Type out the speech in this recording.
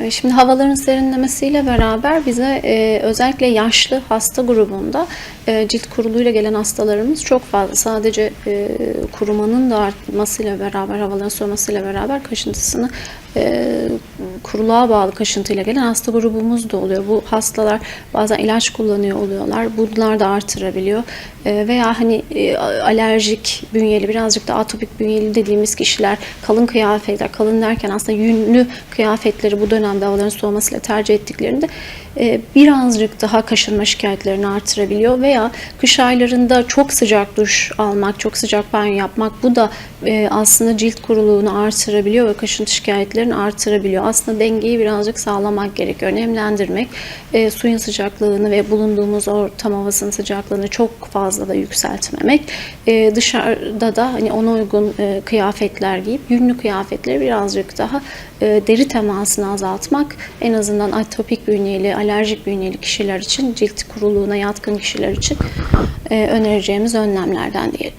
E, Şimdi havaların serinlemesiyle beraber bize e, özellikle yaşlı hasta grubunda e, cilt kuruluğuyla gelen hastalarımız çok fazla. Sadece e, kurumanın da artmasıyla beraber, havaların soğumasıyla beraber kaşıntısını e, kuruluğa bağlı kaşıntıyla gelen hasta grubumuz da oluyor. Bu hastalar bazen ilaç kullanıyor oluyorlar. Bunlar da artırabiliyor. E, veya hani e, alerjik bünyeli, birazcık da atopik bünyeli dediğimiz kişiler kalın kıyafetler, kalın derken aslında yünlü kıyafetleri bu dönemde havaların soğumasıyla tercih ettiklerinde e, birazcık daha kaşınma şikayetlerini artırabiliyor veya kış aylarında çok sıcak duş almak, çok sıcak banyo yapmak bu da e, aslında cilt kuruluğunu artırabiliyor ve kaşıntı şikayetlerini artırabiliyor. Aslında dengeyi birazcık sağlamak gerekiyor. Nemlendirmek, e, suyun sıcaklığını ve bulunduğumuz ortam havasının sıcaklığını çok fazla da yükseltmemek. E, dışarıda da hani ona uygun e, kıyafetler giyip yünlü kıyafetleri birazcık daha e, deri temasını azaltmak en azından atopik bünyeli, alerjik bünyeli kişiler için cilt kuruluğuna yatkın kişiler için e, önereceğimiz önlemlerden diyelim.